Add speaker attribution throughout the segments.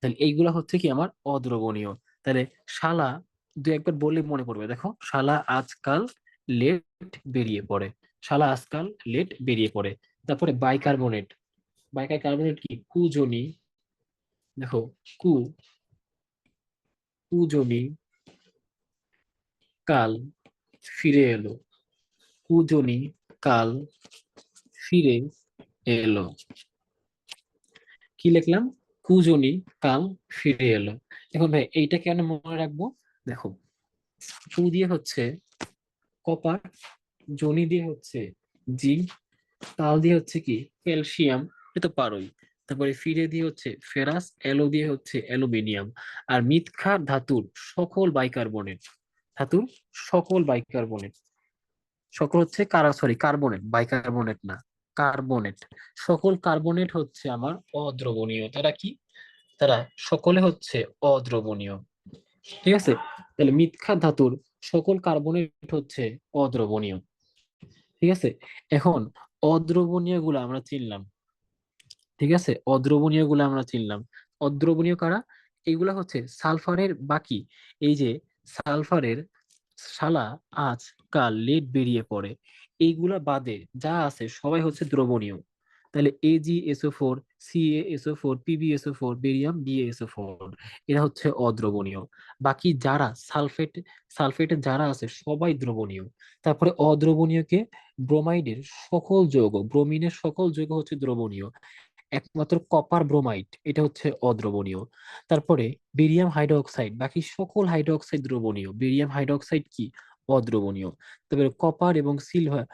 Speaker 1: তাহলে এইগুলা হচ্ছে কি আমার অদ্রবণীয়। তাহলে শালা দু একবার বললে মনে পড়বে। দেখো, শালা আজকাল লেট বেরিয়ে পড়ে। শালা আজকাল লেট বেরিয়ে পড়ে। তারপরে বাইকার্বনেট বাইকার্বনেট কি? কুজনি। দেখো, কু, কুজনি কাল ফিরে এলো। কুজনি কাল ফিরে এলো। কি লিখলাম? কুজনি কাল ফিরে এলো। এখন ভাই, এইটা কেন মনে রাখব? দেখো কু দিয়ে হচ্ছে কপার, জনি দিয়ে হচ্ছে জিঙ্ক কাল দিয়ে হচ্ছে কি? ক্যালসিয়াম, এটা পারোই। তারপরে ফিরে দিয়ে হচ্ছে ফেরাস অ্যালো দিয়ে হচ্ছে অ্যালুমিনিয়াম। আর মিথ্যা ধাতুর সকল বাইকার্বনেট, ধাতুর সকল বাইকার্বনেট, সকল হচ্ছে কারা সরি কার্বনেট, বাইকার্বনেট না। কার্বনেট সকল কার্বনেট হচ্ছে আমার অদ্রবণীয়। তারা কি? তারা সকলে হচ্ছে অদ্রবণীয়। ঠিক আছে? তাহলে মিথ্যা ধাতুর সকল কার্বনেট হচ্ছে অদ্রবণীয়। ঠিক আছে? এখন অদ্রবণীয়গুলো আমরা চিনলাম। ঠিক আছে? অদ্রবণীয়গুলো আমরা চিনলাম। অদ্রবণীয় কারা? এইগুলা হচ্ছে সালফারের বাকি। এই যে সালফারের শালা আজ কাল লেট বেরিয়ে পড়ে। এইগুলা বাদে যা আছে সবাই হচ্ছে দ্রবণীয়। তাহলে AG SO four CA SO four PB SO four barium BSO four এরা হচ্ছে অদ্রবণীয়। বাকি যারা সালফেট, সালফেটে যারা আছে সবাই দ্রবণীয়। তারপরে অদ্রবণীয়কে ব্রোমাইডের সকল যৌগ, ব্রোমিনের সকল যৌগ হচ্ছে দ্রবণীয়। একমাত্র কপার ব্রোমাইড, এটা হচ্ছে অদ্রবণীয়। তারপরে বেরিয়াম হাইড্রোক্সাইড বাকি সকল হাইড্রোক্সাইড দ্রবণীয়। বেরিয়াম হাইড্রোক্সাইড কি? অদ্রবণীয় তারপরে কপার এবং সিলভার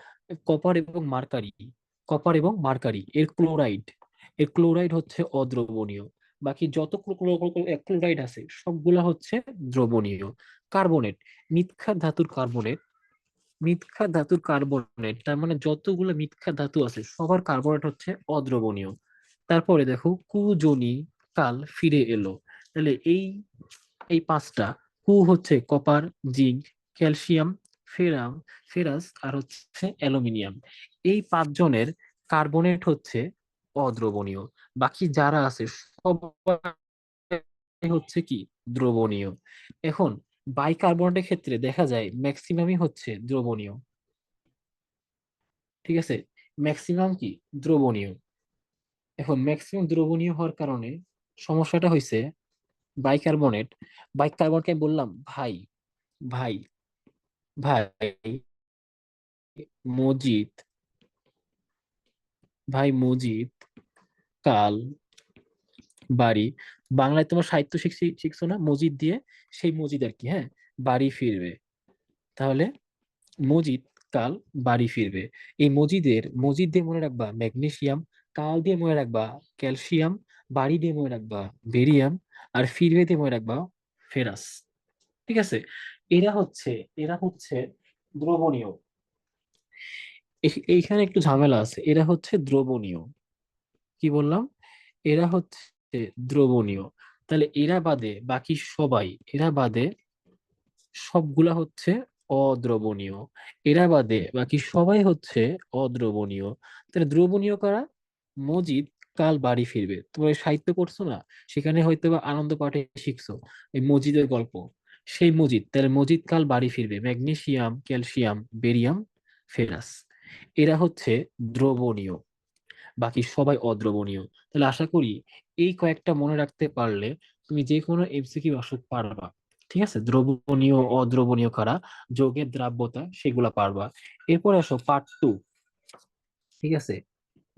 Speaker 1: কপার এবং মার্কারি, কপার এবং মার্কারি, এর ক্লোরাইড এর ক্লোরাইড হচ্ছে অদ্রবণীয়। বাকি যত ক্লোরাইড আছে, সবগুলা হচ্ছে দ্রবণীয়। কার্বনেট, মিথ্যা ধাতুর কার্বনেট, মিথ্যা ধাতুর কার্বনেট, তার মানে যতগুলো মিথ্যা ধাতু আছে, সবার কার্বনেট হচ্ছে অদ্রবণীয়। তারপরে দেখো, কুজনি কাল ফিরে এলো। তাহলে এই এই পাঁচটা, কু হচ্ছে copper, zinc calcium, ferrum, ferrous আর হচ্ছে অ্যালুমিনিয়াম। এই পাঁচজনের কার্বনেট হচ্ছে অদ্রবণীয়। বাকি যারা আছে, সবাই হচ্ছে কি দ্রবণীয়। এখন বাইকার্বনেটের ক্ষেত্রে দেখা যায় ম্যাক্সিমামই হচ্ছে দ্রবণীয়। ঠিক আছে? ম্যাক্সিমাম কি? দ্রবণীয়। এখন ম্যাক্সিমাম দ্রবণীয় হওয়ার কারণে সমস্যাটা হয়েছে বাইকার্বনেট। বাইকার্বনেটকে বললাম ভাই। ভাই ভাই, মজিদ ভাই মজিদ, কাল বাড়ি, বাংলায় তোমার সাহিত্য শিখছি, শিখছো না? মজিদ দিয়ে সেই মজিদ আর কি হ্যাঁ? বাড়ি ফিরবে। তাহলে মজিদ, কাল বাড়ি ফিরবে। এই মজিদের, মজিদ দিয়ে মনে রাখবা ম্যাগনেসিয়াম কাল দিয়ে মনে রাখবা ক্যালসিয়াম, বাড়ি দিয়ে মনে রাখবা বেরিয়াম, আর ফিরবে দিয়ে মনে রাখবা ফেরাস। ঠিক আছে? এরা হচ্ছে এরা হচ্ছে দ্রবণীয়। এইখানে একটু ঝামেলা আছে। এরা হচ্ছে দ্রবণীয়। কি বললাম? এরা হচ্ছে দ্রবণীয়। তাহলে এরা বাদে বাকি সবাই, এরা বাদে সবগুলা হচ্ছে অদ্রবণীয়। এরা বাদে বাকি সবাই হচ্ছে অদ্রবণীয়। তাহলে দ্রবণীয় কারা? মজিদ, কাল বাড়ি ফিরবে। তোমরা সাহিত্য করছ না? সেখানে হয়তো বা আনন্দ পাঠে শিখছো এই মজিদের গল্প। সেই মজিদ, তাহলে মজিদ কাল বাড়ি ফিরবে? Magnesium, calcium, barium, ferrous. এরা হচ্ছে দ্রবণীয়। বাকি সবাই অদ্রবণীয়। তাহলে আশা করি এই কয়েকটা মনে রাখতে পারলে তুমি যে কোনো এমসিকিউ আসলে পারবা। ঠিক আছে? দ্রবণীয়, অদ্রবণীয় কারা? যোগের দ্রাব্যতা, সেগুলা পারবা। এরপরে আসো পার্ট টু ঠিক আছে?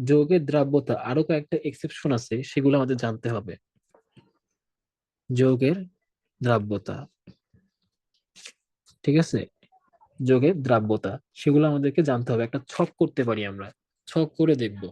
Speaker 1: যোগের দ্রাব্যতা, আরও কয়েকটা এক্সেপশন আছে, সেগুলো আমাদের জানতে হবে। যোগের দ্রাব্যতা। ঠিক আছে? যোগের দ্রাব্যতা, সেগুলো আমাদেরকে জানতে হবে। একটা ছক করতে পারি আমরা। ছক করে দেখব।